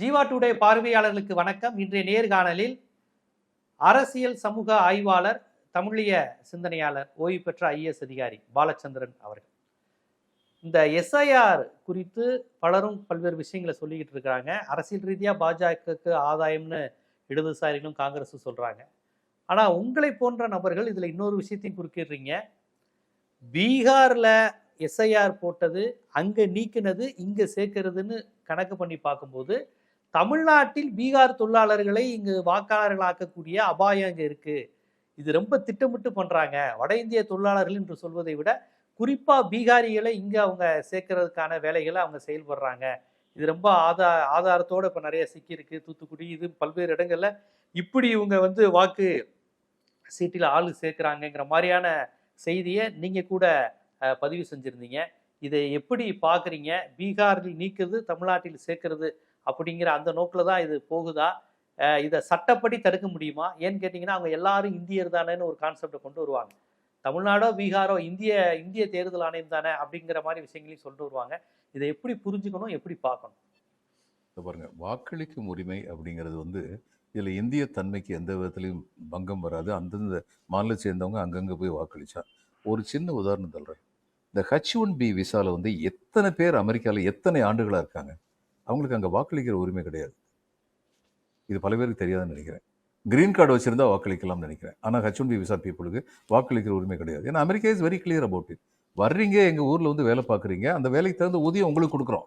Jeeva today பார்வையாளர்களுக்கு வணக்கம். இன்றைய நேர்காணலில் அரசியல் சமூக ஆய்வாளர் தமிழிய சிந்தனையாளர் ஓய்வு பெற்ற ஐஏஎஸ் அதிகாரி பாலச்சந்திரன் அவர்கள். இந்த எஸ்ஐஆர் குறித்து பலரும் பல்வேறு விஷயங்களை சொல்லிக்கிட்டு இருக்கிறாங்க. அரசியல் ரீதியாக பாஜகவுக்கு ஆதாயம்னு இடதுசாரிகளும் காங்கிரஸும் சொல்கிறாங்க ஆனால் உங்களை போன்ற நபர்கள் இதில் இன்னொரு விஷயத்தையும் குறுக்கிடுறீங்க. பீகாரில் எஸ்ஐஆர் போட்டது அங்கே நீக்கினது இங்கே சேர்க்கறதுன்னு கணக்கு பண்ணி பார்க்கும்போது தமிழ்நாட்டில் பீகார் தொழிலாளர்களை இங்கு வாக்காளர்களாக்கக்கூடிய அபாயம் இங்கே இருக்குது இது ரொம்ப திட்டமிட்டு பண்ணுறாங்க வட இந்திய தொழிலாளர்கள் என்று சொல்வதை விட குறிப்பாக பீகாரிகளை இங்கே அவங்க சேர்க்கறதுக்கான வேலைகளை அவங்க செயல்படுறாங்க. இது ரொம்ப ஆதா ஆதாரத்தோடு இப்போ நிறைய சிக்கியிருக்கு. தூத்துக்குடி இது பல்வேறு இடங்கள்ல இப்படி இவங்க வந்து வாக்கு சீட்டில் ஆள் சேர்க்குறாங்கங்கிற மாதிரியான செய்தியை நீங்கள் கூட பதிவு செஞ்சுருந்தீங்க. இதை எப்படி பார்க்குறீங்க பீகாரில் நீக்கிறது தமிழ்நாட்டில் சேர்க்கறது அப்படிங்கிற அந்த நோக்கில் தான் இது போகுதா? இதை சட்டப்படி தடுக்க முடியுமா? ஏன்னு கேட்டிங்கன்னா அவங்க எல்லாரும் இந்தியர் தானேன்னு ஒரு கான்செப்டை கொண்டு வருவாங்க. தமிழ்நாடோ பீகாரோ இந்திய இந்திய தேர்தல் ஆணையம் தானே அப்படிங்கிற மாதிரி விஷயங்களையும் சொல்லிட்டு வருவாங்க. இதை எப்படி புரிஞ்சுக்கணும் எப்படி பார்க்கணும்? பாருங்க. வாக்களிக்கும் உரிமை அப்படிங்கிறது வந்து இதில் இந்திய தன்மைக்கு எந்த விதத்துலையும் பங்கம் வராது. அந்தந்த மாநிலத்தை சேர்ந்தவங்க அங்கங்கே போய் வாக்களித்தா ஒரு சின்ன உதாரணம் சொல்கிறேன் இந்த ஹச் ஒன் பி விசாவில் வந்து எத்தனை பேர் அமெரிக்காவில் எத்தனை ஆண்டுகளாக இருக்காங்க? அவங்களுக்கு அங்கே வாக்களிக்கிற உரிமை கிடையாது. இது பல பேருக்கு தெரியாதுன்னு நினைக்கிறேன். கிரீன் கார்டு வச்சுருந்தா வாக்களிக்கலாம்னு நினைக்கிறேன். ஆனால் ஹெச் ஒன் பி விசா பீப்புளுக்கு வாக்களிக்கிற உரிமை கிடையாது. ஏன்னா America is very clear about it வர்றீங்க எங்கள் ஊரில் வந்து வேலை பார்க்குறீங்க அந்த வேலைக்கு தகுந்த ஊதியம் உங்களுக்கு கொடுக்குறோம்.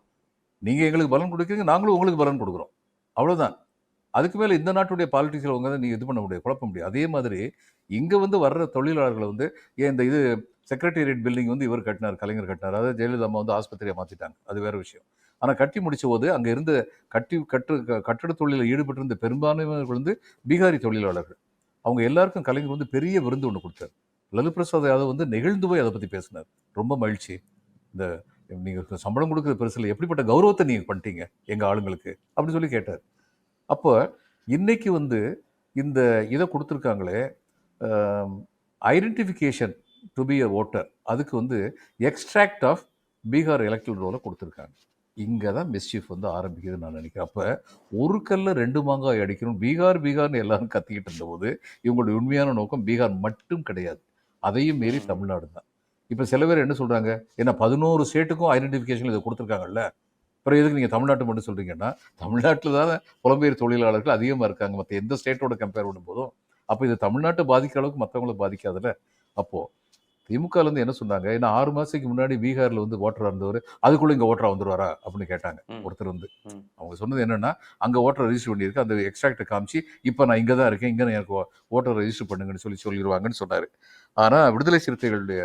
நீங்கள் எங்களுக்கு பலன் கொடுக்குறீங்க நாங்களும் உங்களுக்கு பலன் கொடுக்குறோம். அவ்வளோதான் அதுக்கு மேலே இந்த நாட்டுடைய பாலிட்டிக்ஸில் உங்க தான் நீங்கள் இது பண்ண முடியாது குழப்ப முடியாது. அதே மாதிரி இங்கே வந்து வர்ற தொழிலாளர்களை வந்து ஏன் இந்த இது செக்ரட்டேரியட் பில்டிங் வந்து இவர் கட்டினார் கலைஞர் கட்டினார். அதாவது ஜெயலலிதா அம்மா வந்து ஆஸ்பத்திரியை மாற்றிட்டாங்க அது வேற விஷயம். ஆனால் கட்டி முடிச்ச போது அங்கே இருந்த கட்டி கட்டு க- கட்டட தொழிலில் ஈடுபட்டிருந்த பெரும்பான்மையினர்கள் வந்து பீகாரி தொழிலாளர்கள். அவங்க எல்லாருக்கும் கலைஞர் வந்து பெரிய விருந்து ஒன்று கொடுத்தார். லலு பிரசாத் யாதவ் வந்து நெகிழ்ந்து போய் அதை பற்றி பேசினார். ரொம்ப மகிழ்ச்சி. இந்த நீங்கள் சம்பளம் கொடுக்குற பெருசில் எப்படிப்பட்ட கௌரவத்தை நீங்கள் பண்ணிட்டீங்க எங்கள் ஆளுங்களுக்கு? அப்படின்னு சொல்லி கேட்டார். அப்போ இன்னைக்கு வந்து இந்த இதை கொடுத்துருக்காங்களே identification to be a voter அதுக்கு வந்து எக்ஸ்ட்ராக்ட் ஆஃப் பீகார் எலக்ட்ரல் ரோலை கொடுத்துருக்காங்க. இங்கே தான் மிஸ்சீஃப் வந்து ஆரம்பிக்குதுன்னு நான் நினைக்கிறேன். அப்போ ஒரு கல்ல ரெண்டு மாங்காய் அடிக்கணும் பீகார் பீகார்னு எல்லாரும் கத்திக்கிட்டு இருந்தபோது இவங்களுடைய உண்மையான நோக்கம் பீகார் மட்டும் கிடையாது. அதையும் மீறி. தமிழ்நாடு தான். இப்போ சில பேர் என்ன சொல்கிறாங்க ஏன்னா பதினோரு ஸ்டேட்டுக்கும் ஐடென்டிஃபிகேஷன் இதை கொடுத்துருக்காங்கல்ல. அப்புறம் எதுக்கு நீங்கள் தமிழ்நாட்டு மட்டும் சொல்கிறீங்கன்னா தமிழ்நாட்டில் தான் புலம்பெயர் தொழிலாளர்கள் அதிகமாக இருக்காங்க. மற்ற எந்த ஸ்டேட்டோட கம்பேர் பண்ணும்போதும் அப்போ இது தமிழ்நாட்டை பாதிக்கிற அளவுக்கு மற்றவங்கள பாதிக்காதுல்ல. அப்போது திமுகலேருந்து என்ன சொன்னாங்க? ஏன்னா ஆறு மாதத்துக்கு முன்னாடி பீகாரில் வந்து ஓட்டராக இருந்தவர் அதுக்குள்ளே இங்கே ஓட்டரா வந்துருவாரா? அப்படின்னு கேட்டாங்க. ஒருத்தர் வந்து. அவங்க சொன்னது என்னன்னா அங்கே ஓட்டர் ரெஜிஸ்டர் பண்ணியிருக்கு. அந்த எக்ஸ்ட்ராக்டை காமிச்சு இப்போ நான் இங்கே தான் இருக்கேன். இங்கே எனக்கு ஓட்டர் ரெஜிஸ்டர் பண்ணுங்கன்னு சொல்லி சொல்லிடுவாங்கன்னு சொன்னார். ஆனால் விடுதலை சிறுத்தைகளுடைய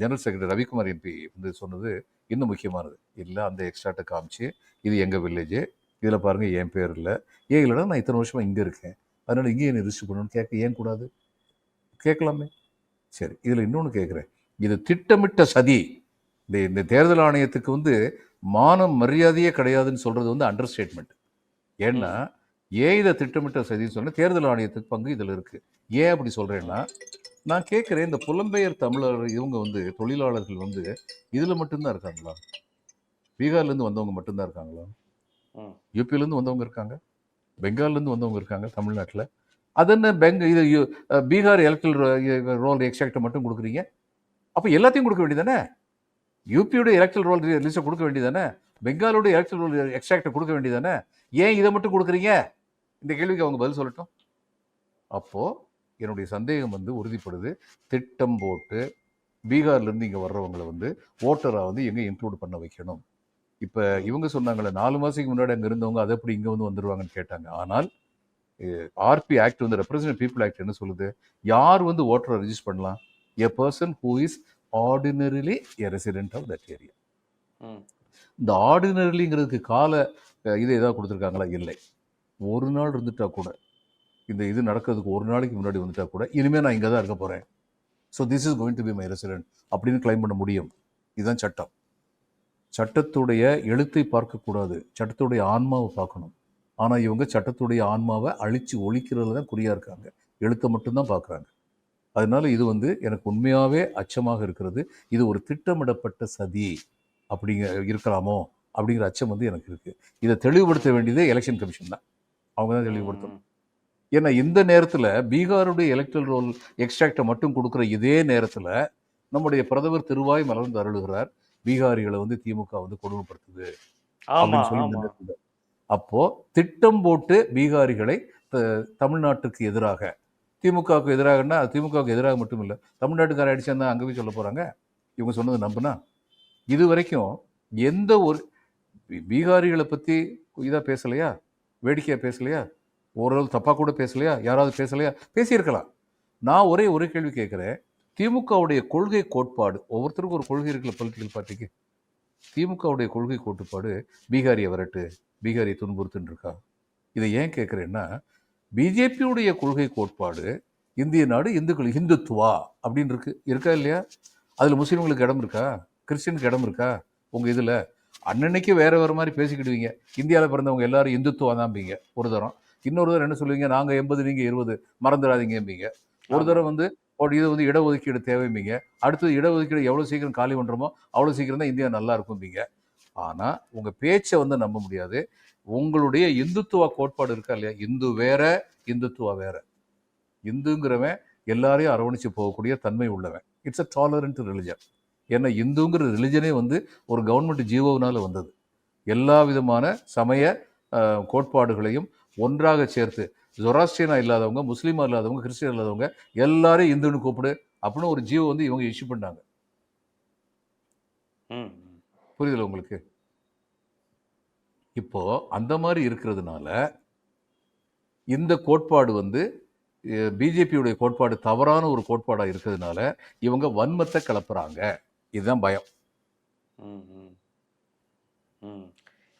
ஜெனரல் செக்ரட்டரி ரவிக்குமார் எம்பி வந்து சொன்னது இன்னும் முக்கியமானது. இல்லை அந்த எக்ஸ்ட்ராக்டை காமிச்சு இது எங்கள் வில்லேஜ் இதில் பாருங்கள் என் பேர் இல்லை. ஏன் இல்லைன்னா நான் இத்தனை வருஷமாக இங்கே இருக்கேன். அதனால் இங்கேயே என்ன ரிஜிஸ்டர் பண்ணணும்னு கேட்க ஏன் கூடாது? கேட்கலாமே. சரி இதில் இன்னொன்று கேட்குறேன் இது திட்டமிட்ட சதி. இந்த இந்த தேர்தல் ஆணையத்துக்கு வந்து மானம் மரியாதையே கிடையாதுன்னு சொல்கிறது வந்து அண்டர் ஸ்டேட்மெண்ட் ஏன்னா ஏன் இதை திட்டமிட்ட சதின்னு சொன்னால் தேர்தல் ஆணையத்துக்கு பங்கு இதில் இருக்குது ஏன் அப்படி சொல்கிறேன்னா நான் கேட்குறேன் இந்த புலம்பெயர் தமிழர் இவங்க வந்து தொழிலாளர்கள் வந்து இதில் மட்டும்தான் இருக்காங்களா? பீகார்லேருந்து வந்தவங்க மட்டும்தான் இருக்காங்களா. யூபியிலேருந்து வந்தவங்க இருக்காங்க? பெங்கால்லேருந்து வந்தவங்க இருக்காங்க தமிழ்நாட்டில்? அது என்ன பெங்க இது பீகார் எலக்ட்ரல் ரோல் எக்ஸாக்டை மட்டும் கொடுக்குறீங்க. அப்போ எல்லாத்தையும் கொடுக்க வேண்டியதானே யூபியோட எலக்ட்ரல் ரோல் லிஸ்ட்டை கொடுக்க வேண்டியதானே பெங்காலோட எலக்ட்ரல் ரோல் எக்ஸாக்டை கொடுக்க வேண்டியதானே ஏன் இதை மட்டும் கொடுக்குறீங்க? இந்த கேள்விக்கு அவங்க பதில் சொல்லட்டும். அப்போது என்னுடைய சந்தேகம் வந்து உறுதிப்படுது. திட்டம் போட்டு பீகார்லேருந்து இங்கே வர்றவங்களை வந்து ஓட்டராக வந்து எங்கே இன்க்ளூட் பண்ண வைக்கணும்? இப்போ இவங்க சொன்னாங்களே நாலு மாதத்துக்கு முன்னாடி அங்கே இருந்தவங்க அதை எப்படி இங்கே வந்து வந்துடுவாங்கன்னு கேட்டாங்க. ஆனால் ஆர்பி ஆக்ட் வந்து ரெப்ரசன்ட் பீப்புள் ஆக்ட் என்ன சொல்லுது? யார் வந்து ஓட்டரை ரெஜிஸ்டர் பண்ணலாம்? A person who is ordinarily a resident of that area. இந்த ஆர்டினரிலிங்கிறதுக்கு கால இது ஏதாவது கொடுத்துருக்காங்களா? இல்லை. ஒரு நாள் இருந்துட்டா கூட இந்த இது நடக்கிறதுக்கு ஒரு நாளைக்கு முன்னாடி வந்துட்டா கூட இனிமேல் நான் இங்கே தான் இருக்க போகிறேன் so this is going to be my resident அப்படின்னு கிளைம் பண்ண முடியும். இதுதான் சட்டம். சட்டத்துடைய எழுத்தை பார்க்கக்கூடாது. சட்டத்துடைய ஆன்மாவை பார்க்கணும். ஆனால் இவங்க சட்டத்துடைய ஆன்மாவை அழிச்சு ஒழிக்கிறதுல தான் குறியாக இருக்காங்க. எழுத்தை மட்டும்தான் பார்க்குறாங்க. அதனால இது வந்து எனக்கு உண்மையாகவே அச்சமாக இருக்கிறது. இது ஒரு திட்டமிடப்பட்ட சதி அப்படிங்க இருக்கலாமோ அப்படிங்கிற அச்சம் வந்து எனக்கு இருக்கு. இதை தெளிவுபடுத்த வேண்டியதே எலெக்ஷன் கமிஷன் தான். அவங்க தான் தெளிவுபடுத்தணும். ஏன்னா இந்த நேரத்தில் பீகாருடைய எலக்ட்ரல் ரோல் எக்ஸ்ட்ராக்டை மட்டும் கொடுக்குற இதே நேரத்தில் நம்முடைய பிரதமர் திருவாய் மலர்ந்து அருளுகிறார். பீகாரிகளை வந்து திமுக வந்து கொடுமைப்படுத்துது அப்படின்னு சொல்லி அப்போது திட்டம் போட்டு பீகாரிகளை த- தமிழ்நாட்டுக்கு எதிராக திமுகவுக்கு எதிராகன்னா திமுகவுக்கு எதிராக மட்டும் இல்லை தமிழ்நாட்டுக்கார அடிச்சா அங்கே போய் சொல்ல போகிறாங்க இவங்க சொன்னது நம்புனா? இது வரைக்கும் எந்த ஒரு பீகாரிகளை பற்றி இதாக பேசலையா? வேடிக்கையாக பேசலையா? ஓரளவு தப்பாக கூட பேசலையா? யாராவது பேசலையா? பேசியிருக்கலாம். நான் ஒரே ஒரு கேள்வி கேட்குறேன். திமுகவுடைய கொள்கை கோட்பாடு ஒவ்வொருத்தருக்கும் ஒரு கொள்கை இருக்கிற பொலிட்டிக்கல் பார்ட்டிக்கு திமுகவுடைய கொள்கை கோட்பாடு பீகாரியை வரட்டு. பீகாரியை துன்புறுத்துன்னு இருக்கா இதை ஏன் கேட்குறேன்னா பிஜேபியுடைய கொள்கை கோட்பாடு இந்திய நாடு இந்துக்கள் ஹிந்துத்துவா அப்படின்னு இருக்கு இருக்கா இல்லையா? அதில் முஸ்லீம்களுக்கு இடம் இருக்கா? கிறிஸ்டினுக்கு இடம் இருக்கா? உங்கள் இதில் அன்னன்னைக்கு வேறு வேறு மாதிரி பேசிக்கிடுவீங்க. இந்தியாவில் பிறந்தவங்க எல்லாரும் இந்துத்துவா தான்பீங்க ஒரு தரம். இன்னொரு தரம் என்ன சொல்லுவீங்க? நாங்கள் எண்பது நீங்கள் இருபது. மறந்துடாதீங்கம்பீங்க. ஒரு தரம் வந்து இது வந்து இடஒதுக்கீடு தேவைம்பீங்க. அடுத்தது இடஒதுக்கீடு எவ்வளோ சீக்கிரம் காலி பண்ணுறோமோ அவ்வளோ சீக்கிரம் தான் இந்தியா நல்லா இருக்கும்பீங்க. ஆனால் உங்கள் பேச்சை வந்து நம்ப முடியாது. உங்களுடைய இந்துத்துவ கோட்பாடு இருக்கா இல்லையா? இந்து வேற இந்துத்துவா வேற. இந்துங்கிறவன் எல்லாரையும் அரவணைச்சு போகக்கூடிய தன்மை உள்ளவன். இட்ஸ் அ டாலரண்ட் ரிலிஜன் ஏன்னா இந்துங்கிற ரிலிஜனே வந்து ஒரு கவர்மெண்ட் ஜீவோவினால வந்தது. எல்லா விதமான சமய கோட்பாடுகளையும் ஒன்றாக சேர்த்து ஜொராஸ்டியனா இல்லாதவங்க முஸ்லீமா இல்லாதவங்க கிறிஸ்டியன் இல்லாதவங்க எல்லாரையும் இந்துன்னு கூப்பிடு அப்படின்னு ஒரு ஜீவோ வந்து இவங்க இஷ்யூ பண்ணாங்க. புரியுதுல உங்களுக்கு? இப்போ அந்த மாதிரி இருக்கிறதுனால இந்த கோட்பாடு வந்து பிஜேபியுடைய கோட்பாடு தவறான ஒரு கோட்பாடா இருக்கிறதுனால இவங்க வன்மத்தை கிளப்புறாங்க இதுதான் பயம். ம், ம். ம்.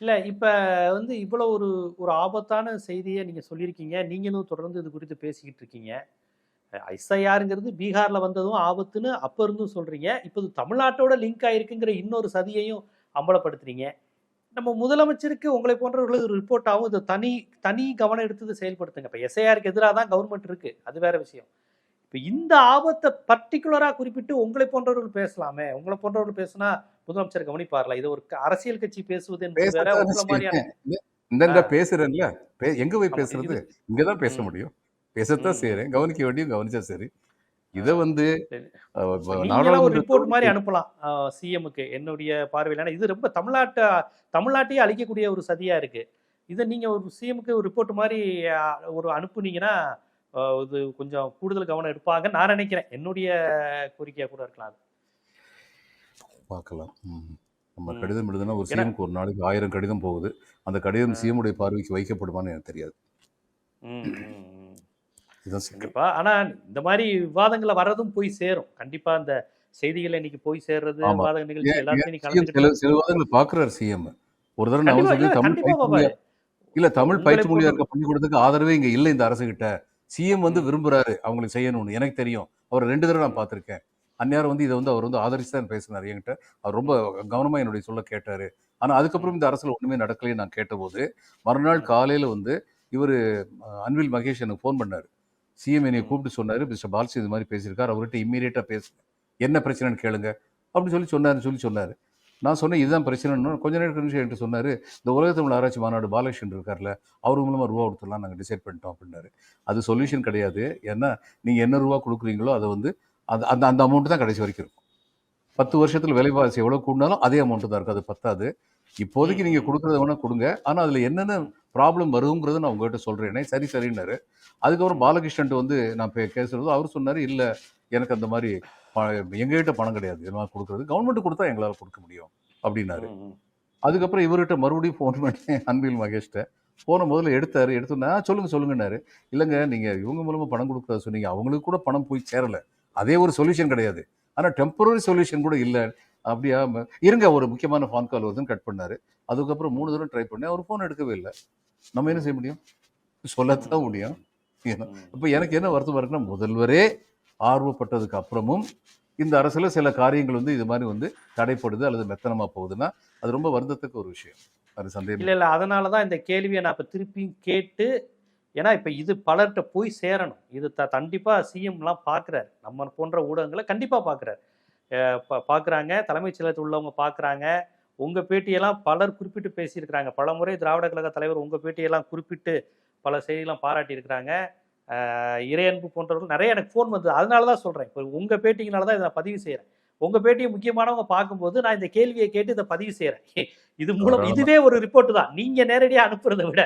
இல்ல இப்ப வந்து இவ்வளவு ஒரு ஒரு ஆபத்தான செய்தியை நீங்க சொல்லியிருக்கீங்க. நீங்களும் தொடர்ந்து இது குறித்து பேசிக்கிட்டு இருக்கீங்க. ஐஎஸ்ஐஆருங்கிறது பீகார்ல வந்ததும் ஆபத்துன்னு அப்ப இருந்தும் சொல்றீங்க. இப்போ இது தமிழ்நாட்டோட லிங்க் ஆயிருக்குங்கிற இன்னொரு சதியையும் அம்பலப்படுத்துறீங்க. நம்ம முதலமைச்சருக்கு உங்களை போன்றவர்களுக்கு ஒரு ரிப்போர்ட் ஆகும் இது தனி தனி கவனம் எடுத்து செயல்படுத்துங்க. இப்போ எஸ்ஐஆருக்கு எதிராக தான் கவர்மெண்ட் இருக்கு. அது வேற விஷயம். இப்போ இந்த ஆபத்தை பர்டிகுலராக குறிப்பிட்டு உங்களை போன்றவர்கள் பேசலாமே. உங்களை போன்றவர்கள் பேசினா முதலமைச்சர் கவனிப்பார்ல. இது ஒரு அரசியல் கட்சி பேசுவது என்பது வேற உங்களை மாதிரியான இந்த இந்த ஆ. பேசுறேன்ல. எங்க போய் பேசுறது? இங்கதான் பேச. முடியும். பேசத்தான். செய்யறேன் கவனிக்க வேண்டியும் கவனிச்சா சரி. இதை வந்து ஒரு ரிப்போர்ட் மாதிரி அனுப்பலாம். சிஎம்க்கு என்னுடைய பார்வையில். இது ரொம்ப தமிழ்நாட்டை தமிழ்நாட்டையே அழிக்கக்கூடிய ஒரு சதியா இருக்கு. இதை நீங்க ஒரு சிஎம்க்கு ஒரு ரிப்போர்ட் மாதிரி ஒரு அனுப்புனீங்கன்னா இது கொஞ்சம் கூடுதல் கவனம் எடுப்பாங்க நான் நினைக்கிறேன். என்னுடைய கோரிக்கையா கூட இருக்கலாம். பார்க்கலாம். நம்ம. கடிதம் எழுதுனா ஒரு சிஎம்க்கு ஒரு நாளைக்கு ஆயிரம் கடிதம் போகுது. அந்த கடிதம். சிஎம்முடைய பார்வைக்கு வைக்கப்படுமான்னு எனக்கு தெரியாது ம், ம், ம். இதுதான் சிக்கல் கண்டிப்பா. ஆனா இந்த மாதிரி விவாதங்களை வர்றதும் போய் சேரும். கண்டிப்பா இந்த செய்திகள் இன்னைக்கு போய் சேர்றது. விவாத நிகழ்ச்சி எல்லாத்தையும் பாக்குறாரு சிஎம் ஒரு தடவை நான் கண்டிப்பா. சொல்லி இல்ல தமிழ் பயிற்சி மொழியா இல்ல தமிழ் உங்களை பயிற்சி மொழியா போன்ற இருக்க பள்ளிக்கூடத்துக்கு ஆதரவே இங்க இல்ல இந்த அரசு கிட்ட சிஎம் வந்து. விரும்புறாரு அவங்களுக்கு செய்யணும்னு. எனக்கு தெரியும். அவர் ரெண்டு தடவை நான். பார்த்திருக்கேன். அந்நேரம் வந்து இதை வந்து அவர் வந்து ஆதரிச்சு தான் பேசினார் என்கிட்ட. அவர் ரொம்ப கவனமா என்னுடைய சொல்ல கேட்டாரு. ஆனா அதுக்கப்புறம். இந்த அரசுல ஒண்ணுமே நடக்கலையே நான் கேட்டபோது மறுநாள். காலையில வந்து இவர் அன்வில் மகேஷ் எனக்கு ஃபோன் பண்ணாரு. சிஎம் என்னை. கூப்பிட்டு சொன்னாரு மிஸ்டர் பால்சி இது மாதிரி பேசியிருக்காரு அவர்கிட்ட இம்மீடியட்டா பேசுங்க என்ன பிரச்சனைன்னு கேளுங்க அப்படின்னு சொல்லி சொன்னாரு சொல்லி சொன்னாரு. நான் சொன்னேன் இதுதான் பிரச்சனைன்னு கொஞ்ச நேரம் கழிச்சு என்கிட்ட சொன்னாரு இந்த உலக தமிழ் ஆராய்ச்சி மாநாடு பாலகிருஷ்ணன் இருக்கார்ல அவர் மூலமா ரூபா கொடுத்துடலாம் நாங்கள் டிசைட் பண்ணிட்டோம் அப்படின்னாரு. அது சொல்யூஷன் கிடையாது ஏன்னா நீங்க என்ன ரூபா கொடுக்குறீங்களோ அதை வந்து அந்த அந்த அந்த அமௌண்ட் தான் கடைசி வரைக்கும் இருக்கும். பத்து வருஷத்துல விலைவாசி எவ்வளவு கூடினாலும் அதே அமௌண்ட் தான் இருக்கும் அது பத்தாது. இப்போதைக்கு ம், நீங்க ம். கொடுக்கறத வேணா கொடுங்க. ஆனா அதுல என்னென்ன ப்ராப்ளம் வருங்கிறத நான் உங்ககிட்ட சொல்றேனே. சரி சரின்னாரு. அதுக்கப்புறம் பாலகிருஷ்ணன் வந்து நான் பேசுறது அவர் சொன்னாரு இல்ல எனக்கு அந்த மாதிரி எங்ககிட்ட பணம் கிடையாது. என்ன கொடுக்கறது. கவர்மெண்ட் கொடுத்தா எங்களால கொடுக்க முடியும். அப்படின்னாரு. அதுக்கப்புறம் இவர்கிட்ட மறுபடியும் ஃபோன் பண்ணி அன்பில் மகேஷ்ட ஃபோனை முதல்ல எடுத்தாரு. எடுத்தோன்னா சொல்லுங்க சொல்லுங்கன்னாரு. இல்லைங்க நீங்க இவங்க மூலமா பணம் கொடுக்குறத சொன்னீங்க. அவங்களுக்கு கூட பணம் போய் சேரல. அதே ஒரு சொல்யூஷன் கிடையாது. ஆனா டெம்பரரி சொல்யூஷன் கூட இல்லை. அப்படியா இருங்க ஒரு முக்கியமான ஃபோன் கால் வருதுன்னு கட் பண்ணாரு. அதுக்கப்புறம் மூணு தடவை ட்ரை பண்ணேன் அவர் ஃபோன் எடுக்கவே இல்லை. நம்ம என்ன செய்ய முடியும்? சொல்லத்தான் முடியும். இப்போ எனக்கு என்ன வருத்தமாக இருக்குன்னா முதல்வரே ஆர்வப்பட்டதுக்கு அப்புறமும் இந்த அரசில் சில காரியங்கள் வந்து இது மாதிரி வந்து தடைப்படுது அல்லது மெத்தனமாக போகுதுன்னா அது ரொம்ப வருந்தத்துக்கு ஒரு விஷயம். அது சந்தேகம். இல்லை இல்லை அதனால தான் இந்த கேள்வியை நான் இப்போ திருப்பியும் கேட்டு ஏன்னா இப்போ இது பலர்கிட்ட போய் சேரணும். இது த கண்டிப்பாக சிஎம்லாம் பார்க்குறாரு. நம்ம போன்ற ஊடகங்களை கண்டிப்பாக பார்க்குறாரு. பார்க்குறாங்க தலைமைச் செயலகத்தில் உள்ளவங்க பார்க்குறாங்க உங்க பேட்டியெல்லாம் பலர் குறிப்பிட்டு பேசியிருக்கிறாங்க. பல முறை திராவிட கழக தலைவர் உங்க பேட்டியெல்லாம் குறிப்பிட்டு பல செய்திலாம் பாராட்டி இருக்கிறாங்க இறையன்பு போன்றவர்கள் நிறைய எனக்கு ஃபோன் வந்தது அதனால தான் சொல்றேன். இப்போ உங்க பேட்டிங்கனால தான் இதை நான் பதிவு செய்யறேன் உங்க பேட்டியை முக்கியமானவங்க பார்க்கும்போது நான் இந்த கேள்வியை கேட்டு இதை பதிவு செய்யறேன் இது மூலம். இதுவே ஒரு ரிப்போர்ட் தான். நீங்க நேரடியாக அனுப்புறதை விட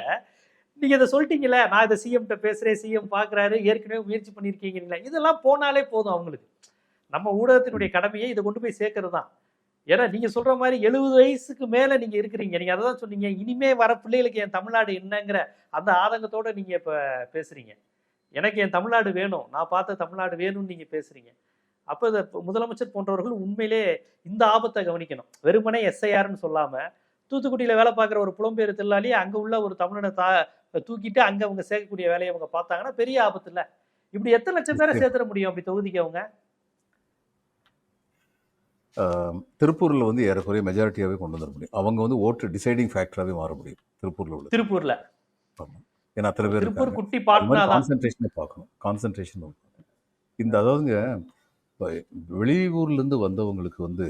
நீங்க இதை சொல்லிட்டீங்களே நான் இதை சிஎம் கிட்ட பேசுறேன் சிஎம் பாக்குறாரு ஏற்கனவே முயற்சி பண்ணியிருக்கீங்களா இதெல்லாம் போனாலே போதும் அவங்களுக்கு. நம்ம ஊடகத்தினுடைய கடமையை இதை கொண்டு போய் சேர்க்கறது தான் ஏன்னா நீங்க சொல்ற மாதிரி எழுபது வயசுக்கு மேல நீங்க இருக்கிறீங்க. நீங்க அதை தான் சொன்னீங்க. இனிமே வர பிள்ளைகளுக்கு என் தமிழ்நாடு என்னங்கிற அந்த ஆதங்கத்தோட நீங்க இப்ப பேசுறீங்க. எனக்கு என் தமிழ்நாடு வேணும். நான் பார்த்த தமிழ்நாடு வேணும்னு நீங்க பேசுறீங்க. அப்போ இந்த முதலமைச்சர் போன்றவர்கள் உண்மையிலே இந்த ஆபத்தை கவனிக்கணும். வெறுமனே எஸ்ஐஆர்னு சொல்லாம தூத்துக்குடியில வேலை பார்க்குற ஒரு புலம்பெயர் தொழிலாளி அங்க உள்ள ஒரு தமிழனை தா தூக்கிட்டு அங்க அவங்க சேர்க்கக்கூடிய வேலையை அவங்க பார்த்தாங்கன்னா பெரிய ஆபத்து இல்ல. இப்படி எத்தனை லட்சம் பேரை சேர்த்துட முடியும் அப்படி தொகுதிக்கு அவங்க? திருப்பூர்ல வந்து ஏறக்குறைய மெஜாரிட்டியாவே கொண்டு வந்துட முடியும். அவங்க வந்து ஓட்டு டிசைடிங் ஃபேக்டராகவே மாற முடியும் திருப்பூர்ல உள்ள திருப்பூர்ல? ஏன்னா அத்தனை பேர் திருப்பூர் குட்டி கான்சன்ட்ரேஷனை பார்க்கணும். கான்சன்ட்ரேஷன் இந்த அதாவதுங்க இப்ப வெளியூர்ல இருந்து வந்தவங்களுக்கு வந்து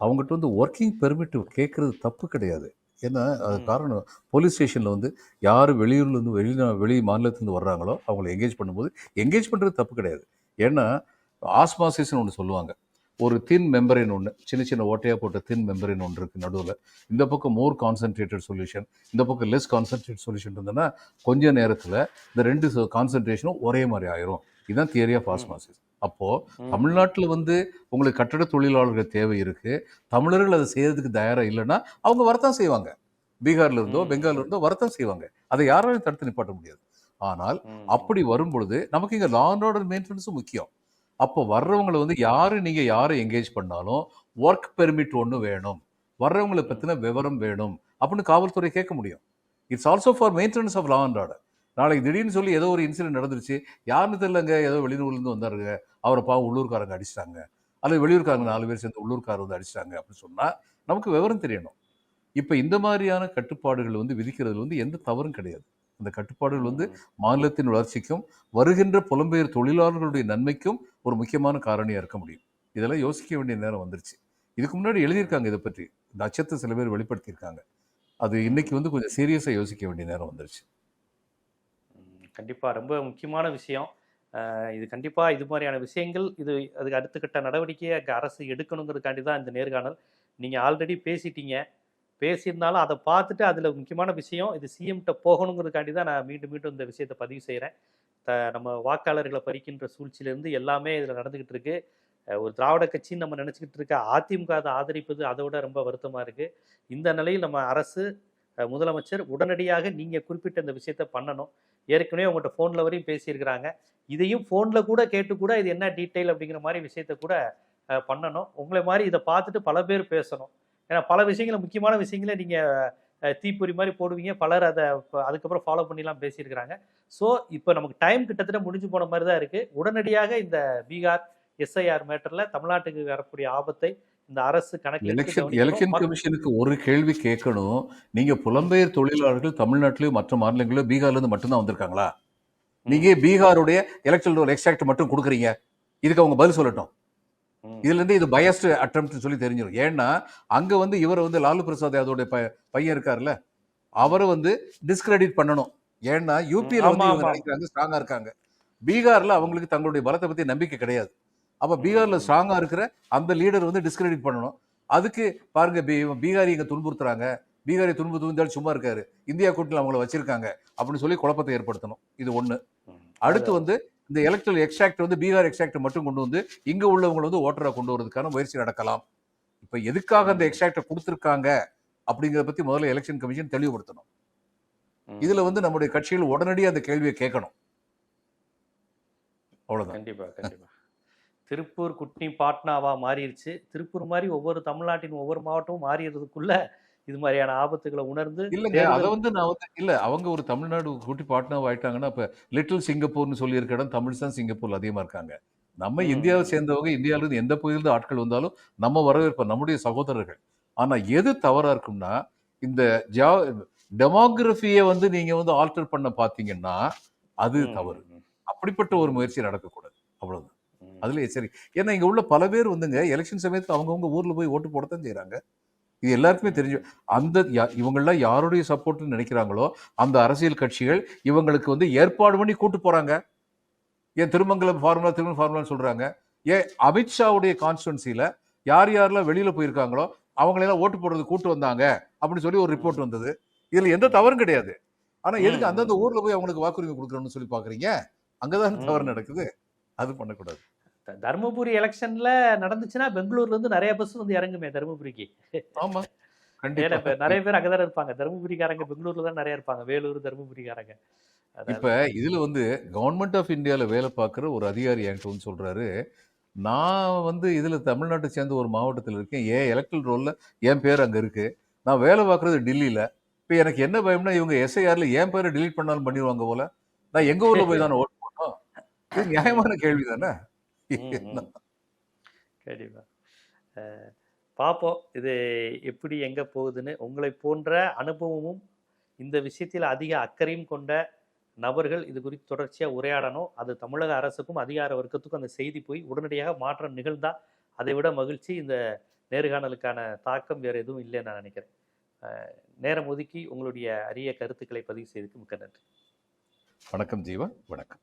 அவங்ககிட்ட வந்து ஒர்க்கிங் பெர்மிட் கேட்கறது தப்பு கிடையாது. ஏன்னா அது. காரணம் போலீஸ் ஸ்டேஷன்ல வந்து யார் வெளியூர்ல இருந்து வெளி வெளி மாநிலத்திலிருந்து வர்றாங்களோ அவங்களை எங்கேஜ் பண்ணும்போது எங்கேஜ் பண்றது தப்பு கிடையாது. ஏன்னா ஆஸ்மாசிஸ்னு ஒன்று சொல்லுவாங்க. ஒரு தின் மெம்பரின் ஒன்று சின்ன சின்ன ஓட்டையா போட்ட தின் மெம்பரின் ஒன்று இருக்கு நடுவில். இந்த பக்கம் மோர் கான்சென்ட்ரேட்டட் சொல்யூஷன் இந்த பக்கம் லெஸ் கான்சென்ட்ரேட் சொல்யூஷன் இருந்ததுன்னா கொஞ்ச நேரத்தில் இந்த ரெண்டு கான்சென்ட்ரேஷனும் ஒரே மாதிரி ஆயிரும். இதுதான் தியரி ஆஃப் ஆஸ்மாசிஸ் அப்போ ம். தமிழ்நாட்டில் வந்து உங்களுக்கு கட்டட தொழிலாளர்கள் தேவை இருக்கு. தமிழர்கள் அதை செய்யறதுக்கு தயாரா இல்லைன்னா அவங்க வரத்தான் செய்வாங்க. பீகார்ல இருந்தோ. பெங்கால்ல இருந்தோ வரத்தான் செய்வாங்க. அதை யாராலையும் தடுத்து நிப்பாட்ட முடியாது. ஆனால். அப்படி வரும் பொழுது நமக்கு இங்க லா அண்ட் ஆர்டர் மெயின்டெனன்ஸும் முக்கியம். அப்போ வர்றவங்களை வந்து யார் நீங்கள் யாரை என்கேஜ் பண்ணாலும் ஒர்க் பெர்மிட் ஒன்று வேணும். வர்றவங்களை பற்றின விவரம் வேணும் அப்படின்னு காவல்துறை கேட்க முடியும். It's also for maintenance of law and order நாளைக்கு திடீர்னு சொல்லி ஏதோ ஒரு இன்சிடென்ட் நடந்துருச்சு. யாருன்னு தெரியலங்க. ஏதோ வெளியூர்லேருந்து வந்தாருங்க. அவரை பாவம் உள்ளூர்காரங்க அடிச்சிட்டாங்க. அல்லது வெளியூர்காரங்க நாலு பேர் சேர்ந்து உள்ளூர்காரர் வந்து அடிச்சிட்டாங்க அப்படின்னு சொன்னால் நமக்கு விவரம் தெரியணும். இப்போ இந்த மாதிரியான கட்டுப்பாடுகள் வந்து விதிக்கிறதுல வந்து எந்த தவறும் கிடையாது. அந்த கட்டுப்பாடுகள் வந்து மாநிலத்தின் வளர்ச்சிக்கும் வருகின்ற புலம்பெயர் தொழிலாளர்களுடைய நன்மைக்கும் ஒரு முக்கியமான காரணியா இருக்க முடியும். இதெல்லாம் யோசிக்க வேண்டிய நேரம் வந்துருச்சு. இதுக்கு முன்னாடி எழுதியிருக்காங்க இதை பற்றி. இந்த அச்சத்தை சில பேர் வெளிப்படுத்தியிருக்காங்க. அது இன்னைக்கு வந்து கொஞ்சம் சீரியஸா யோசிக்க வேண்டிய நேரம் வந்துருச்சு. ம், கண்டிப்பா. ரொம்ப முக்கியமான விஷயம். இது கண்டிப்பா இது மாதிரியான விஷயங்கள் இது அதுக்கு அடுத்த கட்ட நடவடிக்கையை அரசு எடுக்கணுங்கிறதுக்காண்டி தான் இந்த நேர்காணல். நீங்க ஆல்ரெடி பேசிட்டீங்க. பேசியிருந்தாலும் அதை பார்த்துட்டு அதில் முக்கியமான விஷயம் இது சிஎம்கிட்ட போகணுங்கிறதுக்காண்டி தான் நான் மீண்டும் மீண்டும் இந்த விஷயத்தை பதிவு செய்கிறேன் த நம்ம வாக்காளர்களை பறிக்கின்ற சூழ்ச்சியிலேருந்து எல்லாமே இதில் நடந்துக்கிட்டு இருக்கு. ஒரு திராவிட கட்சின்னு நம்ம நினச்சிக்கிட்டு இருக்க அதிமுக அதை ஆதரிப்பது அதை விட ரொம்ப வருத்தமாக இருக்குது இந்த நிலையில் நம்ம அரசு முதலமைச்சர் உடனடியாக நீங்கள் குறிப்பிட்ட இந்த விஷயத்த பண்ணணும். ஏற்கனவே உங்கள்கிட்ட ஃபோனில் வரையும் பேசியிருக்கிறாங்க. இதையும் ஃபோனில் கூட கேட்டு கூட இது என்ன டீட்டெயில் அப்படிங்கிற மாதிரி விஷயத்த கூட பண்ணணும். உங்களை மாதிரி இதை பார்த்துட்டு பல பேர் பேசணும். ஏன்னா பல விஷயங்களை முக்கியமான விஷயங்களை நீங்கள் தீப்பொறி மாதிரி போடுவீங்க. பலர் அதை அதுக்கப்புறம் ஃபாலோ பண்ணிலாம் பேசியிருக்கிறாங்க. ஸோ இப்போ நமக்கு டைம் கிட்டத்தட்ட முடிஞ்சு போன மாதிரி தான் இருக்குது உடனடியாக இந்த பீகார் எஸ்ஐஆர் மேட்டரில் தமிழ்நாட்டுக்கு வரக்கூடிய ஆபத்தை இந்த அரசு எடுத்து எலெக்ஷன். எலெக்ஷன் கமிஷனுக்கு ஒரு கேள்வி கேட்கணும். நீங்க புலம்பெயர் தொழிலாளர்கள் தமிழ்நாட்டிலயும் மற்ற மாநிலங்களிலும் பீகார்ல இருந்து மட்டும்தான் வந்திருக்காங்களா? நீங்க பீகாருடைய எலக்ட்ரல் எக்ஸ்ட்ராக்ட் மட்டும் கொடுக்குறீங்க. இதுக்கு அவங்க பதில் சொல்லட்டும். இதுல இருந்து இது பயஸ்ட் அட்டம் சொல்லி தெரிஞ்சிடும் ஏன்னா அங்க வந்து இவர் வந்து லாலு பிரசாத் யாதவோட ப- பையன் இருக்காருல்ல அவரை வந்து டிஸ்கிரெடிட் பண்ணணும். ஏன்னா யூபியில் வந்து இவங்க. நினைக்கிறாங்க ஸ்ட்ராங்கா இருக்காங்க. பீகார்ல அவங்களுக்கு தங்களுடைய பலத்தை பத்தி நம்பிக்கை கிடையாது. அப்ப பீகார்ல. ஸ்ட்ராங்கா இருக்கிற அந்த லீடர் வந்து டிஸ்கிரெடிட் பண்ணணும். அதுக்கு பாருங்க பீகாரி இங்க துன்புறுத்துறாங்க. பீகாரி துன்பு துணிந்தாலும் சும்மா இருக்காரு. இந்தியா கூட்டணியில் அவங்கள வச்சிருக்காங்க. அப்படின்னு சொல்லி குழப்பத்தை ஏற்படுத்தணும். இது ஒண்ணு. அடுத்து வந்து இந்த எலக்ட்ரல் எக்ஸ்ட்ராக்ட் வந்து பீகார் எக்ஸ்ட்ராக்ட் மட்டும் கொண்டு வந்து இங்க உள்ளவங்களை வந்து ஓட்டரா கொண்டு வரதுக்கான முயற்சி நடக்கலாம். இப்ப எதுக்காக அந்த எக்ஸ்ட்ராக்டை கொடுத்துருக்காங்க அப்படிங்கறத பத்தி முதல்ல எலெக்ஷன் கமிஷன் தெளிவுபடுத்தணும். இதுல வந்து நம்முடைய கட்சிகள் உடனடியாக அந்த கேள்வியை கேட்கணும். அவ்வளவுதான். கண்டிப்பா கண்டிப்பா. திருப்பூர் குட்னி பாட்னாவா மாறிடுச்சு. திருப்பூர் மாதிரி ஒவ்வொரு தமிழ்நாட்டின் ஒவ்வொரு மாவட்டமும் மாறிடுறதுக்குள்ள இது மாதிரியான ஆபத்துகளை உணர்ந்து இல்லைங்க அதை வந்து நான் வந்து இல்ல அவங்க ஒரு தமிழ்நாடு குட்டி பார்ட்னர் ஆயிட்டாங்கன்னா இப்ப லிட்டில் சிங்கப்பூர்னு சொல்லி இருக்க இடம் தமிழ் தான் சிங்கப்பூர்ல அதிகமா இருக்காங்க. நம்ம இந்தியாவை. சேர்ந்தவங்க இந்தியாவில இருந்து எந்த பகுதியிலிருந்து ஆட்கள் வந்தாலும் நம்ம வரவேற்போம் நம்முடைய சகோதரர்கள். ஆனா எது தவறா இருக்கும்னா இந்த ஜா டெமோகிராஃபியை வந்து நீங்க வந்து ஆல்டர் பண்ண பாத்தீங்கன்னா அது தவறு. அப்படிப்பட்ட ஒரு முயற்சி நடக்கக்கூடாது. அவ்வளவுதான். அதுல சரி. ஏன்னா இங்க உள்ள பல பேர் வந்துங்க எலெக்ஷன் சமயத்துல அவங்கவுங்க ஊர்ல போய் ஓட்டு போடத்தான் செய்றாங்க. இது எல்லாருக்குமே தெரிஞ்சு அந்த இவங்கெல்லாம் யாருடைய சப்போர்ட்னு நினைக்கிறாங்களோ அந்த அரசியல் கட்சிகள் இவங்களுக்கு வந்து ஏற்பாடு பண்ணி கூட்டு போறாங்க. ஏன் திருமங்கலம் ஃபார்முலா திருமணம் ஃபார்முலான்னு சொல்றாங்க. ஏன் அமித்ஷாவுடைய கான்ஸ்டுவன்சில யார் யாரெல்லாம் வெளியில போயிருக்காங்களோ அவங்களெல்லாம் ஓட்டு போடுறது கூட்டு வந்தாங்க அப்படின்னு சொல்லி ஒரு ரிப்போர்ட் வந்தது. இதுல எந்த தவறும் கிடையாது. ஆனா எதுக்கு அந்தந்த ஊர்ல போய் அவங்களுக்கு வாக்குரிமை கொடுக்கணும்னு சொல்லி பாக்குறீங்க? அங்கதான் ம். தவறு நடக்குது. அது பண்ணக்கூடாது. தருமபுரி எலெக்ஷன்ல நடந்துச்சுன்னா பெங்களூர்ல இருந்து நிறைய பஸ் வந்து இறங்குமே தருமபுரிக்கு. ஆமா. நிறைய பேர் அங்கதானே இருப்பாங்க. தருமபுரிக்காரங்க பெங்களூர்ல தான் நிறைய இருப்பாங்க. வேலூர் தருமபுரிக்காரங்க. இப்ப இதுல வந்து கவர்மெண்ட் ஆஃப் இந்தியால வேலை பார்க்குற ஒரு அதிகாரி என்கிட்ட வந்து சொல்றாரு. நான் வந்து இதுல தமிழ்நாட்டை சேர்ந்த ஒரு மாவட்டத்தில் இருக்கேன். ஏன் எலக்ட்ரல் ரோல்ல என் பேர் அங்க இருக்கு. நான் வேலை பார்க்கறது டெல்லியில. இப்ப எனக்கு என்ன பயம்னா இவங்க எஸ்ஐஆர்ல என் பேரை delete பண்ணாலும் பண்ணிடுவாங்க போல. நான் எங்க ஊர்ல போய் தானே ஓட்டு போடணும்? இது நியாயமான கேள்வி தானே. கண்டிப்பா. பார்ப்போம் இது எப்படி எங்க போகுதுன்னு. உங்களை போன்ற அனுபவமும் இந்த விஷயத்தில் அதிக அக்கறையும் கொண்ட நபர்கள் இது குறித்து தொடர்ச்சியாக உரையாடணும். அது தமிழக அரசுக்கும் அதிகார வர்க்கத்துக்கும் அந்த செய்தி போய் உடனடியாக மாற்றம் நிகழ்ந்தா அதை விட மகிழ்ச்சி. இந்த நேர்காணலுக்கான தாக்கம் வேறு எதுவும் இல்லைன்னு நான் நினைக்கிறேன். நேரம் ஒதுக்கி உங்களுடைய அரிய கருத்துக்களை பதிவு செய்ததுக்கு மிக்க நன்றி. வணக்கம் ஜீவா. வணக்கம்.